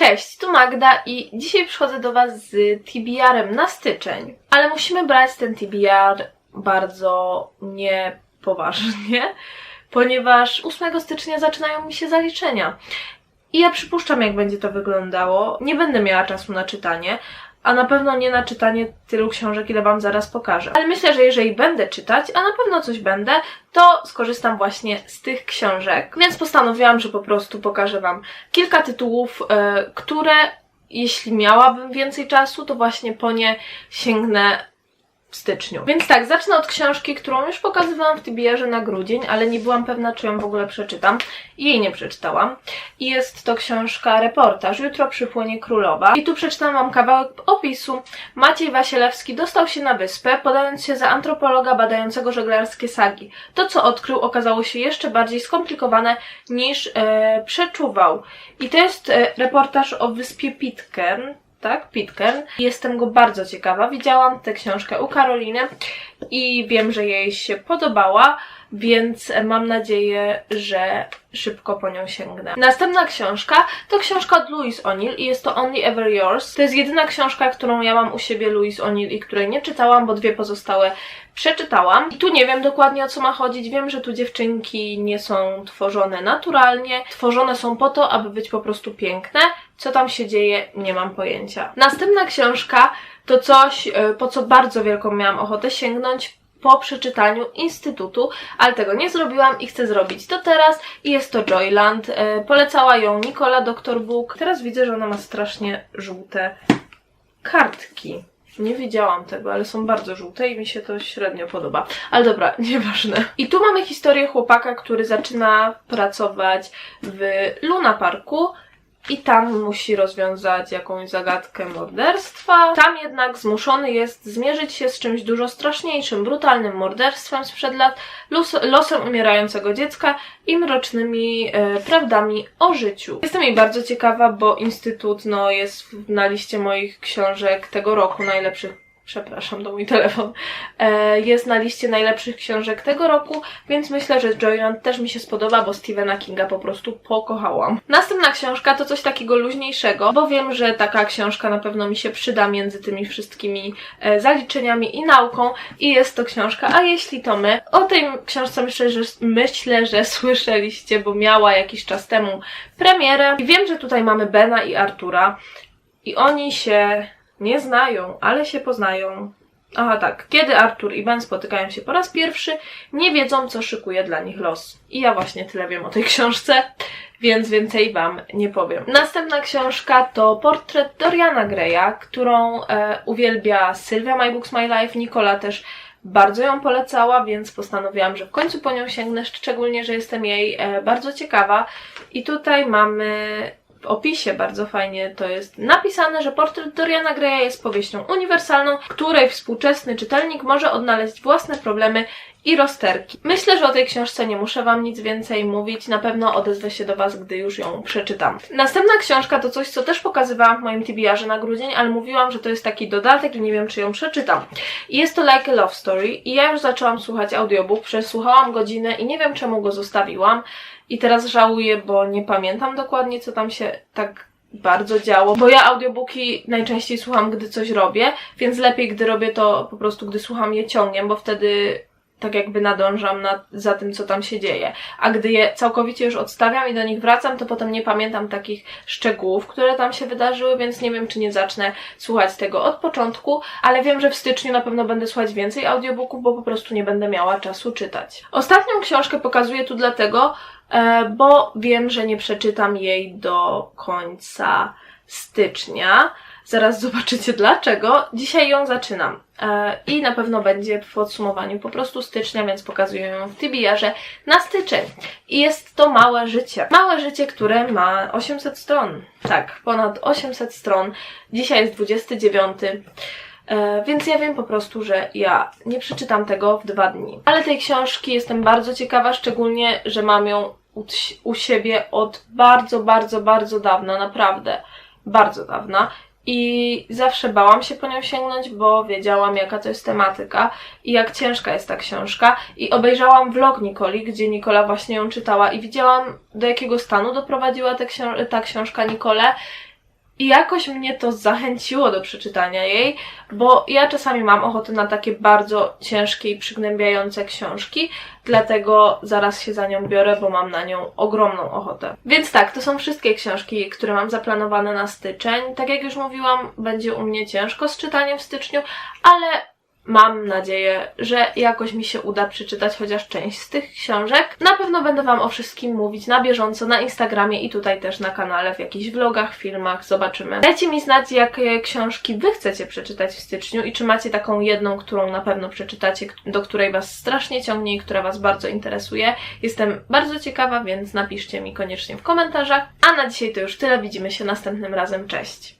Cześć, tu Magda i dzisiaj przychodzę do Was z TBR-em na styczeń, ale musimy brać ten TBR bardzo niepoważnie, ponieważ 8 stycznia zaczynają mi się zaliczenia. I ja przypuszczam, jak będzie to wyglądało. Nie będę miała czasu na czytanie, a na pewno nie na czytanie tylu książek, ile Wam zaraz pokażę. Ale myślę, że jeżeli będę czytać, a na pewno coś będę, to skorzystam właśnie z tych książek. Więc postanowiłam, że po prostu pokażę Wam kilka tytułów, e, które jeśli miałabym więcej czasu, to właśnie po nie sięgnę w styczniu. Więc tak, zacznę od książki, którą już pokazywałam w TBR-ze na grudzień, ale nie byłam pewna, czy ją w ogóle przeczytam. Jej nie przeczytałam. I jest to książka Reportaż. Jutro przypłynie królowa. I tu przeczytam Wam kawałek opisu. Maciej Wasielewski dostał się na wyspę, podając się za antropologa badającego żeglarskie sagi. To, co odkrył, okazało się jeszcze bardziej skomplikowane niż e, przeczuwał. I to jest e, reportaż o wyspie Pitcairn tak? Pitcairn. Jestem go bardzo ciekawa. Widziałam tę książkę u Karoliny i wiem, że jej się podobała, więc mam nadzieję, że szybko po nią sięgnę. Następna książka to książka od Louise O'Neill i jest to Only Ever Yours. To jest jedyna książka, którą ja mam u siebie Louise O'Neill i której nie czytałam, bo dwie pozostałe przeczytałam. I tu nie wiem dokładnie o co ma chodzić. Wiem, że tu dziewczynki nie są tworzone naturalnie. Tworzone są po to, aby być po prostu piękne. Co tam się dzieje, nie mam pojęcia. Następna książka to coś, e, po co bardzo wielką miałam ochotę sięgnąć po przeczytaniu Instytutu, ale tego nie zrobiłam i chcę zrobić to teraz i jest to Joyland. E, polecała ją Nikola Dr. Book. Teraz widzę, że ona ma strasznie żółte kartki. Nie wiedziałam tego, ale są bardzo żółte i mi się to średnio podoba. Ale dobra, nieważne. I tu mamy historię chłopaka, który zaczyna pracować w Luna Parku i tam musi rozwiązać jakąś zagadkę morderstwa. Tam jednak zmuszony jest zmierzyć się z czymś dużo straszniejszym, brutalnym morderstwem sprzed lat, los, losem umierającego dziecka i mrocznymi e, prawdami o życiu. Jestem jej bardzo ciekawa, bo Instytut no, jest na liście moich książek tego roku najlepszych przepraszam, to mój telefon, e, jest na liście najlepszych książek tego roku, więc myślę, że Joyland też mi się spodoba, bo Stephena Kinga po prostu pokochałam. Następna książka to coś takiego luźniejszego, bo wiem, że taka książka na pewno mi się przyda między tymi wszystkimi e, zaliczeniami i nauką i jest to książka A jeśli to my. O tej książce myślę, że, myślę, że słyszeliście, bo miała jakiś czas temu premierę. I wiem, że tutaj mamy Bena i Artura i oni się nie znają, ale się poznają. Aha, tak. Kiedy Arthur i Ben spotykają się po raz pierwszy, nie wiedzą, co szykuje dla nich los. I ja właśnie tyle wiem o tej książce, więc więcej Wam nie powiem. Następna książka to portret Doriana Greya, którą e, uwielbia Sylwia My Books My Life. Nikola też bardzo ją polecała, więc postanowiłam, że w końcu po nią sięgnę, szczególnie, że jestem jej e, bardzo ciekawa. I tutaj mamy w opisie bardzo fajnie to jest napisane, że portret Doriana Greya jest powieścią uniwersalną, której współczesny czytelnik może odnaleźć własne problemy i rozterki. Myślę, że o tej książce nie muszę Wam nic więcej mówić, na pewno odezwę się do Was, gdy już ją przeczytam. Następna książka to coś, co też pokazywałam w moim TBR-ze na grudzień, ale mówiłam, że to jest taki dodatek i nie wiem, czy ją przeczytam. I jest to Like a Love Story i ja już zaczęłam słuchać audiobook, przesłuchałam godzinę i nie wiem, czemu go zostawiłam. I teraz żałuję, bo nie pamiętam dokładnie, co tam się tak bardzo działo, bo ja audiobooki najczęściej słucham, gdy coś robię, więc lepiej, gdy robię to po prostu, gdy słucham je ciągiem, bo wtedy tak jakby nadążam na, za tym, co tam się dzieje. A gdy je całkowicie już odstawiam i do nich wracam, to potem nie pamiętam takich szczegółów, które tam się wydarzyły, więc nie wiem, czy nie zacznę słuchać tego od początku, ale wiem, że w styczniu na pewno będę słuchać więcej audiobooków, bo po prostu nie będę miała czasu czytać. Ostatnią książkę pokazuję tu dlatego, e, bo wiem, że nie przeczytam jej do końca stycznia. Zaraz zobaczycie dlaczego. Dzisiaj ją zaczynam. E, I na pewno będzie w podsumowaniu po prostu stycznia, więc pokazuję ją w TBR-ze na styczeń. I jest to Małe Życie. Małe Życie, które ma 800 stron. Tak, ponad 800 stron. Dzisiaj jest 29. E, więc ja wiem po prostu, że ja nie przeczytam tego w dwa dni. Ale tej książki jestem bardzo ciekawa, szczególnie, że mam ją u, u siebie od bardzo, bardzo, bardzo dawna, naprawdę bardzo dawna i zawsze bałam się po nią sięgnąć, bo wiedziałam, jaka to jest tematyka i jak ciężka jest ta książka. I obejrzałam vlog Nikoli, gdzie Nikola właśnie ją czytała i widziałam, do jakiego stanu doprowadziła książ ta książka Nikole. I jakoś mnie to zachęciło do przeczytania jej, bo ja czasami mam ochotę na takie bardzo ciężkie i przygnębiające książki, dlatego zaraz się za nią biorę, bo mam na nią ogromną ochotę. Więc tak, to są wszystkie książki, które mam zaplanowane na styczeń. Tak jak już mówiłam, będzie u mnie ciężko z czytaniem w styczniu, ale Mam nadzieję, że jakoś mi się uda przeczytać chociaż część z tych książek. Na pewno będę Wam o wszystkim mówić na bieżąco na Instagramie i tutaj też na kanale, w jakichś vlogach, filmach, zobaczymy. Dajcie mi znać, jakie książki Wy chcecie przeczytać w styczniu i czy macie taką jedną, którą na pewno przeczytacie, do której Was strasznie ciągnie i która Was bardzo interesuje. Jestem bardzo ciekawa, więc napiszcie mi koniecznie w komentarzach. A na dzisiaj to już tyle, widzimy się następnym razem, cześć!